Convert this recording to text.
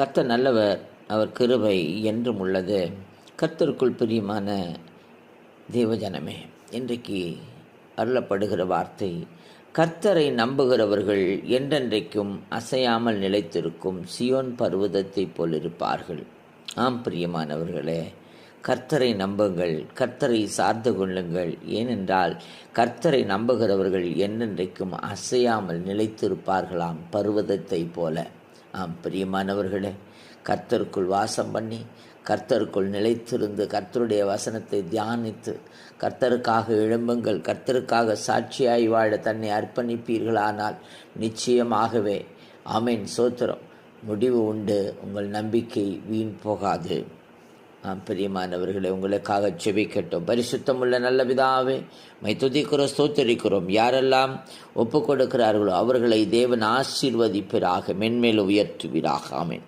கர்த்தர் நல்லவர் அவர் கிருபை என்றும் உள்ளது. கர்த்தருக்குள் பிரியமான தேவஜனமே இன்றைக்கு அருளப்படுகிற வார்த்தை கர்த்தரை நம்புகிறவர்கள் என்றென்றைக்கும் அசையாமல் நிலைத்திருக்கும் சியோன் பர்வதத்தைப் போல் இருப்பார்கள். ஆம் பிரியமானவர்களே கர்த்தரை நம்புங்கள் கர்த்தரை சார்ந்து கொள்ளுங்கள். ஏனென்றால் கர்த்தரை நம்புகிறவர்கள் என்றென்றைக்கும் அசையாமல் நிலைத்திருப்பார்களாம் பர்வதத்தைப் போல. ஆம் பிரியமானவர்களே கர்த்தருக்குள் வாசம் பண்ணி கர்த்தருக்குள் நிலைத்திருந்து கர்த்தருடைய வசனத்தை தியானித்து கர்த்தருக்காக எழும்புங்கள் கர்த்தருக்காக சாட்சியாய் வாழ தன்னை அர்ப்பணிப்பீர்களானால் நிச்சயமாகவே. அமேன் சோத்திரம். முடிவு உண்டு. உங்கள் நம்பிக்கை வீண் போகாது. பிரியமானவர்களை உங்களுக்காக செபிக்கட்டும் பரிசுத்தமுள்ள நல்ல விதாவே மை துதிக்கிறோம் ஸ்தோத்தரிக்கிறோம். யாரெல்லாம் ஒப்பு கொடுக்கிறார்களோ அவர்களை தேவன் ஆசீர்வதிப்பிறாக மென்மேல் உயர்த்துவீராக. ஆமேன்.